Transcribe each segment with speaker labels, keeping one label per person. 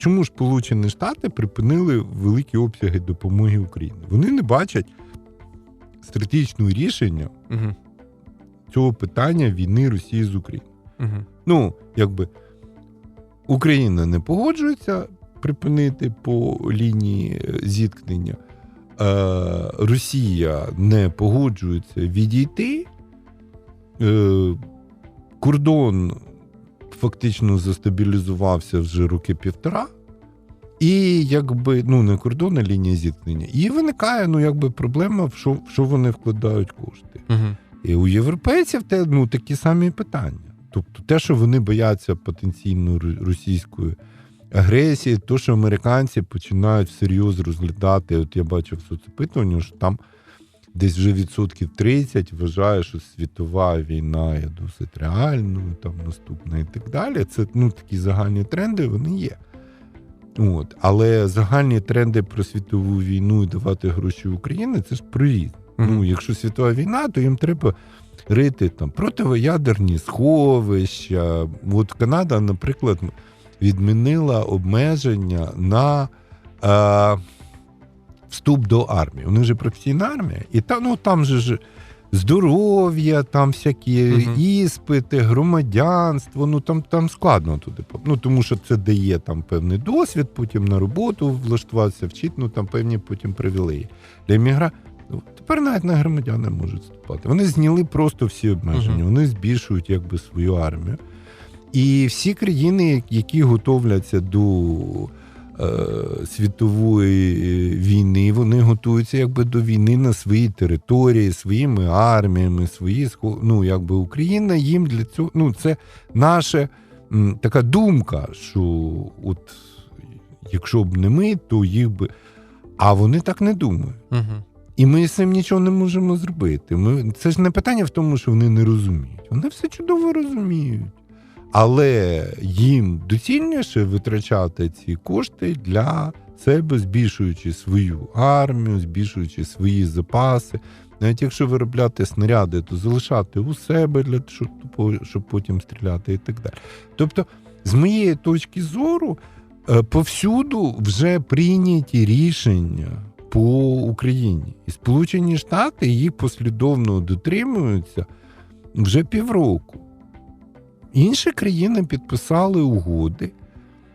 Speaker 1: чому ж Сполучені Штати припинили великі обсяги допомоги Україні? Вони не бачать стратегічного рішення
Speaker 2: Угу.
Speaker 1: цього питання війни Росії з Україною.
Speaker 2: Угу.
Speaker 1: Ну, якби Україна не погоджується припинити по лінії е, зіткнення. Е, Росія не погоджується відійти. Е, кордон фактично застабілізувався вже роки півтора. І якби ну не кордон, а лінія зіткнення. І виникає ну, якби проблема, в що, в що вони вкладають кошти.
Speaker 2: Угу.
Speaker 1: І у європейців те, ну, такі самі питання. Тобто, те, що вони бояться потенційно російської агресії, то, що американці починають всерйоз розглядати, от я бачив соцопитування, що там десь вже відсотків 30 вважає, що світова війна є досить реальною, там наступна і так далі. Це ну, такі загальні тренди, вони є. От. Але загальні тренди про світову війну і давати гроші Україні це ж про різне. Ну, якщо світова війна, то їм треба рити там протиядерні сховища. От Канада, наприклад, відмінила обмеження на е, вступ до армії. Вони вже професійна армія, і там, ну, там же ж здоров'я, там всякі
Speaker 2: Мгм.
Speaker 1: іспити, громадянство. Ну там, там складно туди. Ну тому що це дає там певний досвід, потім на роботу влаштуватися, вчити, ну там певні потім привілеї. Для іммігра... Ну, Тепер навіть на громадяни можуть вступати. Вони зняли просто всі обмеження,
Speaker 2: Мгм.
Speaker 1: вони збільшують якби свою армію. І всі країни, які готовляться до світової е, війни, вони готуються якби до війни на своїй території, своїми арміями, свої ну, якби Україна їм для цього. Ну, це наша така думка, що от якщо б не ми, то їх би. А вони так не думають.
Speaker 2: Угу.
Speaker 1: І ми з цим нічого не можемо зробити. Ми, це ж не питання в тому, що вони не розуміють. Вони все чудово розуміють. Але їм доцільніше витрачати ці кошти для себе, збільшуючи свою армію, збільшуючи свої запаси. Навіть якщо виробляти снаряди, то залишати у себе для щоб, щоб потім стріляти і так далі. Тобто, з моєї точки зору, е, повсюду вже прийняті рішення по Україні. І Сполучені Штати їх послідовно дотримуються вже півроку. Інші країни підписали угоди,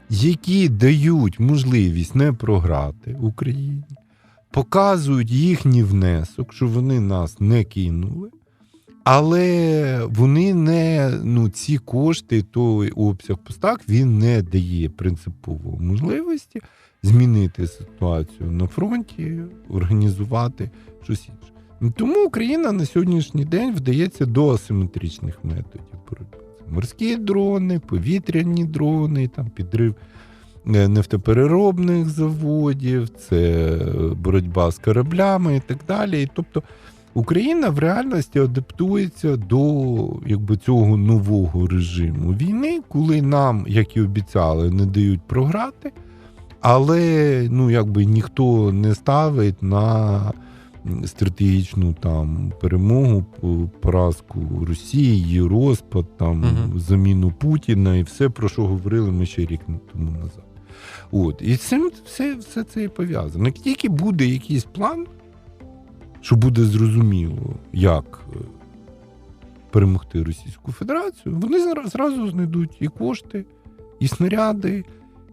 Speaker 1: які дають можливість не програти Україні, показують їхній внесок, що вони нас не кинули. Але вони не ну, ці кошти, той обсяг постак, він не дає принципової можливості змінити ситуацію на фронті, організувати щось інше. Тому Україна на сьогоднішній день вдається до асиметричних методів боротьби. Морські дрони, повітряні дрони, там підрив е, нефтепереробних заводів, це боротьба з кораблями і так далі. Тобто Україна в реальності адаптується до якби, цього нового режиму війни, коли нам, як і обіцяли, не дають програти, але ну, якби ніхто не ставить на стратегічну там перемогу, поразку Росії, її розпад, там
Speaker 2: Мгм.
Speaker 1: заміну Путіна і все, про що говорили ми ще рік тому назад. От. І цим все, все це і пов'язано. Як тільки буде якийсь план, що буде зрозуміло, як е, перемогти Російську Федерацію, вони зра- зразу знайдуть і кошти, і снаряди,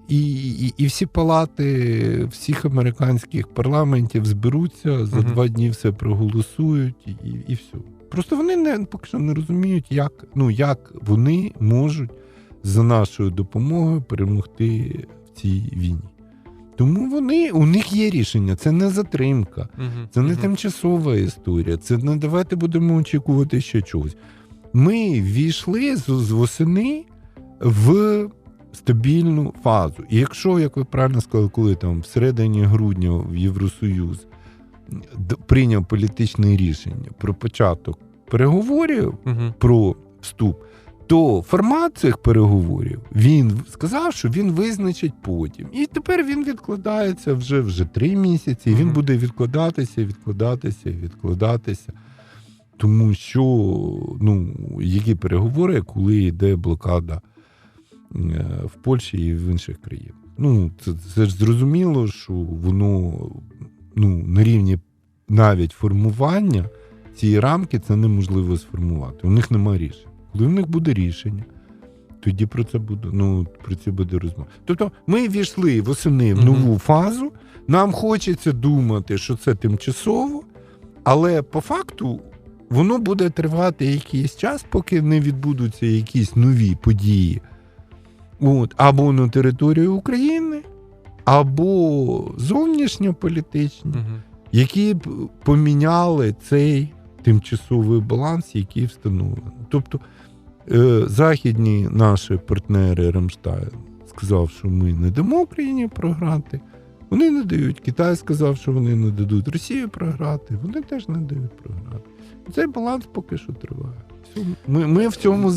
Speaker 1: і, і, і всі палати всіх американських парламентів зберуться, за
Speaker 2: Мгм.
Speaker 1: два дні все проголосують, і, і все. Просто вони не поки що не розуміють, як, ну, як вони можуть за нашою допомогою перемогти в цій війні. Тому вони, у них є рішення, це не затримка.
Speaker 2: Угу.
Speaker 1: Це не тимчасова історія. Це не давайте будемо очікувати ще чогось. Ми ввійшли з, з восени в стабільну фазу. І якщо, як ви правильно сказали, коли там всередині грудня в Євросоюз прийняв політичне рішення про початок переговорів
Speaker 2: Угу.
Speaker 1: про вступ, то формат цих переговорів він сказав, що він визначить потім. І тепер він відкладається вже вже три місяці. І він буде відкладатися, відкладатися, відкладатися. Тому що ну, які переговори, коли йде блокада в Польщі і в інших країнах. Ну, це, це ж зрозуміло, що воно ну, на рівні навіть формування цієї рамки це неможливо сформувати. У них немає рішень. Коли в них буде рішення, тоді про це буде, ну, про це буде розмова. Тобто ми війшли восени в нову фазу. Нам хочеться думати, що це тимчасово, але по факту воно буде тривати якийсь час, поки не відбудуться якісь нові події. От, або на території України, або зовнішньополітичні,
Speaker 2: Мгм.
Speaker 1: які б поміняли цей тимчасовий баланс, який встановлений. Тобто е, західні наші партнери Рамштайн сказав, що ми не дамо Україні програти. Вони не дають. Китай сказав, що вони не дадуть Росії програти. Вони теж не дають програти. Цей баланс поки що триває. Ми, ми в цьому